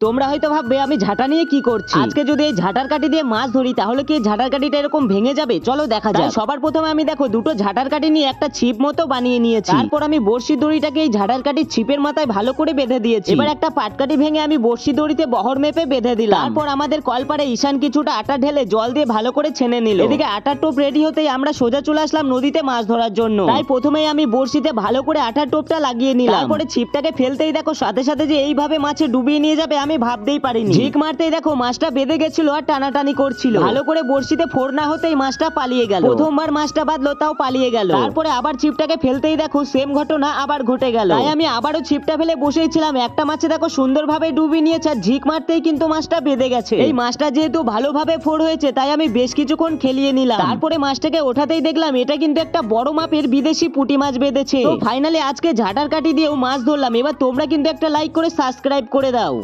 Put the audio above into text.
তোমরা হয়তো ভাববে আমি ঝাঁটা নিয়ে কি করছি? আজকে যদি এই ঝাঁটার কাঠি দিয়ে মাছ ধরি তাহলে কি ঝাঁটার কাঠিটা এরকম ভেঙে যাবে? চলো দেখা যাক। সবার প্রথমে আমি দেখো দুটো ঝাঁটার কাঠি নিয়ে একটা ছিপ মতো বানিয়ে নিয়েছি। তারপর আমি বড়শি দড়িটাকে এই ঝাঁটার কাঠির ছিপের মাথায় ভালো করে বেঁধে দিয়েছি। এবার একটা পাটকাঠি ভেঙে আমি বড়শি দড়িতে বহর মেপে বেঁধে দিলাম। তারপর আমাদের কলপারে ঈশান কিছুটা আটা ঢেলে জল দিয়ে ভালো করে ছেনে নিল। এদিকে আটার টোপ রেডি হতেই আমরা সোজা চলে আসলাম নদীতে মাছ ধরার জন্য। তাই প্রথমেই আমি বড়শিতে ভালো করে আটার টোপটা লাগিয়ে নিলাম। তারপরে ছিপটাকে ফেলতেই দেখো সাথে সাথে যে এইভাবে মাছে ডুবিয়ে নিয়ে যাবে আমি ভাবতেই পারিনি। ঝিক মারতেই দেখো মাছটা বেঁধে গেছিল আর টানাটানি করছিল। ভালো করে বড়শিতে ফোর না হতেই মাছটা পালিয়ে গেল। প্রথমবার মাছটা বাঁধলো তাও পালিয়ে গেল। তারপরে আবার ছিপটাকে ফেলতেই দেখো সেম ঘটনা আবার ঘটে গেল। তাই আমি আবারও ছিপটা ফেলে বসেই ছিলাম একটা মাছে দেখো সুন্দরভাবে ডুবিয়ে নিয়েছে আর ঝিক মারতেই কিন্তু মাছটা বেঁধে গেছে। এই মাছটা যেহেতু ভালোভাবে ফোর হয়েছে তাই আমি বেশ কিছুক্ষণ খেলিয়ে নিলাম। তারপরে মাছটাকে ওঠাতেই দেখলাম এটা কিন্তু একটা বড় মাপের বিদেশি পুঁটি মাছ বেঁধেছে। তো ফাইনালি আজকে ঝাটার কাটি দিয়েও মাছ ধরলাম। এবার তোমরা কিন্তু একটা লাইক করে সাবস্ক্রাইব করে দাও।